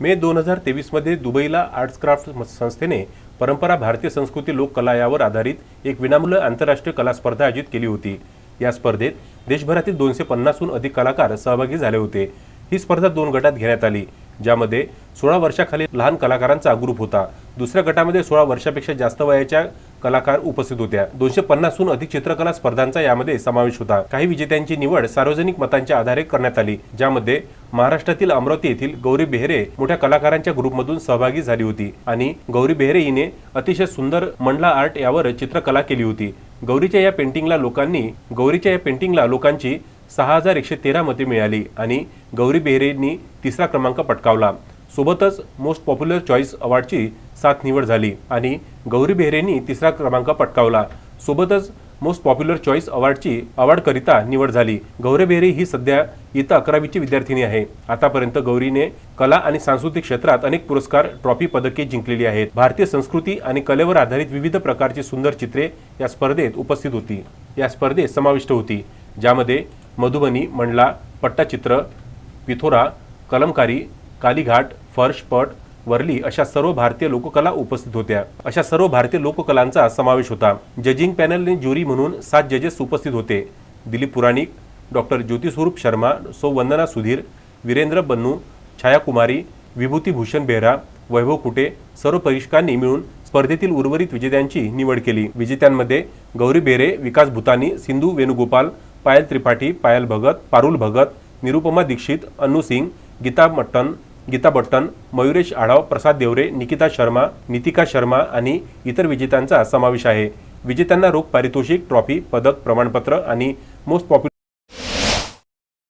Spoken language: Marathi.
मे दोन हजार तेवीसमध्ये दुबईला आर्ट्स क्राफ्ट संस्थेने परंपरा भारतीय संस्कृती लोककला यावर आधारित एक विनामूल्य आंतरराष्ट्रीय कला स्पर्धा आयोजित केली होती. या स्पर्धेत देशभरातील दोनशे पन्नासहून अधिक कलाकार सहभागी झाले होते. ही स्पर्धा दोन गटात घेण्यात आली ज्यामध्ये सोळा वर्षाखाली लहान कलाकारांचा ग्रुप होता. दुसऱ्या गटामध्ये सोळा वर्षापेक्षा जास्त वयाच्या कलाकार उपस्थित होत्या. दोनशे पन्नासहून अधिक चित्रकला स्पर्धांचा यामध्ये समावेश होता. काही विजेत्यांची निवड सार्वजनिक मतांच्या आधारे करण्यात आली ज्यामध्ये महाराष्ट्रातील अमरावती येथील गौरी बेहरे मोठ्या कलाकारांच्या ग्रुपमधून सहभागी झाली होती आणि गौरी बेहरे हिने अतिशय सुंदर मंडला आर्ट यावर चित्रकला केली होती. गौरीच्या या पेंटिंगला लोकांनी गौरीच्या या पेंटिंगला लोकांची सहा हजार एकशे तेरा मते मिळाली आणि गौरी बेहरेंनी तिसरा क्रमांक पटकावला. सोबतच मोस्ट पॉप्युलर चॉईस अवॉर्डची सात निवड झाली आणि गौरी बेहरेंनी तिसरा क्रमांक पटकावला. सोबतच मोस्ट पॉप्युलर चॉईस अवॉर्डची अवॉर्डकरिता निवड झाली. गौरी बेहरे ही सध्या इयत्ता अकरावीची विद्यार्थिनी आहे. आतापर्यंत गौरीने कला आणि सांस्कृतिक क्षेत्रात अनेक पुरस्कार ट्रॉफी पदके जिंकलेली आहेत. भारतीय संस्कृती आणि कलेवर आधारित विविध प्रकारची सुंदर चित्रे या स्पर्धेत उपस्थित होती. या स्पर्धेत समाविष्ट होती. ज्यामध्ये मधुबनी मंडला पट्टाचित्र पिथोरा कलमकारी कालीघाट फर्शपट वरली अशा सर्व भारतीय लोककला उपस्थित होत्या. अशा सर्व भारतीय लोककलांचा समावेश होता. जजिंग पॅनलने ज्युरी म्हणून सात जजेस उपस्थित होते. दिलीप पुराणिक डॉक्टर ज्योतिस्वरूप शर्मा सौ वंदना सुधीर वीरेंद्र बन्नू छायाकुमारी विभूतीभूषण विभूती भूषण बेहरा वैभव कुटे सर्व परीक्षकांनी मिळून स्पर्धेतील उर्वरित विजेत्यांची निवड केली. विजेत्यांमध्ये गौरी बेरे विकास भूतानी सिंधू वेणुगोपाल पायल त्रिपाठी पायल भगत पारुल भगत निरुपमा दीक्षित अन्नू सिंग गीता मट्टन गीता बट्टन मयुरेश आढाव प्रसाद देवरे निकिता शर्मा नितिका शर्मा आणि इतर विजेत्यांचा समावेश आहे. विजेत्यांना रोख पारितोषिक ट्रॉफी पदक प्रमाणपत्र आणि मोस्ट पॉप्युलर